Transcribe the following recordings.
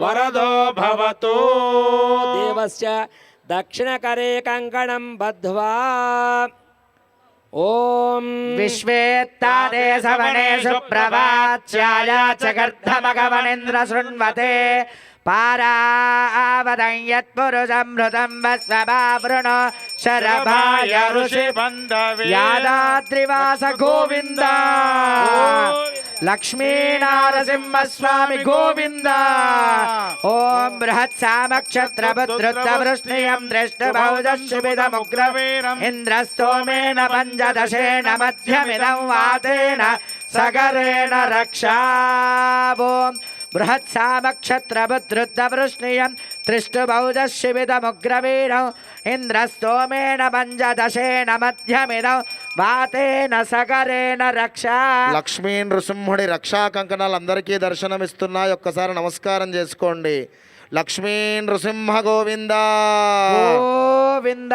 వరదో భవతు. దేవస్య దక్షిణకరే కంకణం బద్ధ్వా. ఓం. విశ్వేత్తాదే సవణేషు ప్రవాచ్యాయా చగర్ధమగవనేంద్ర శృణ్వతే. పారావదం యత్పురుషమృతం వస్వృణ శరభాయ ఋషి. యాదాద్రివాస గోవిందా. లక్ష్మీనారసింహస్వామి గోవింద. ఓం బృహత్ సామక్షత్రభద్రుత్తవృష్ణియం దృష్టభౌజుభిధముగ్రవీరం ఇంద్రస్తోమేన పంచదశేన మధ్యమిదం వాతేన సగరేణ రక్షా. ఓం బృహత్ సామక్షత్రభద్రుద్ధవృష్ణియం త్రిష్టుభౌజశివిధముగ్రవీరం ఇంద్రస్తోమేణ పంచదశేన మధ్యమిదం వాతేన సగరేణ రక్ష. లక్ష్మీ నృసింహుడి రక్షా కంకణాలు అందరికీ దర్శనమిస్తున్నాయి ఒక్కసారి నమస్కారం చేసుకోండి. లక్ష్మీ నృసింహ గోవింద. గోవింద.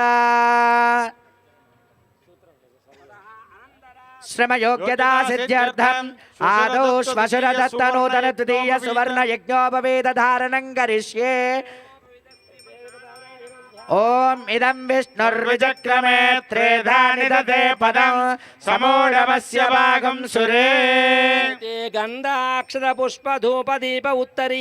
శ్రమయోగ్యతా సిద్ధ్యర్థం. ఆదౌ శ్మశురదత్తనూతన తృతీయ సువర్ణ యజ్ఞోపవేద ధారణం కరిష్యే. ఓం ఇదం విష్ణుర్విచక్రమే త్రేధా నిదతే పదం సమూఢమస్య భాగం సురే. గంధాక్షర పుష్ప ధూప దీప ఉత్తరి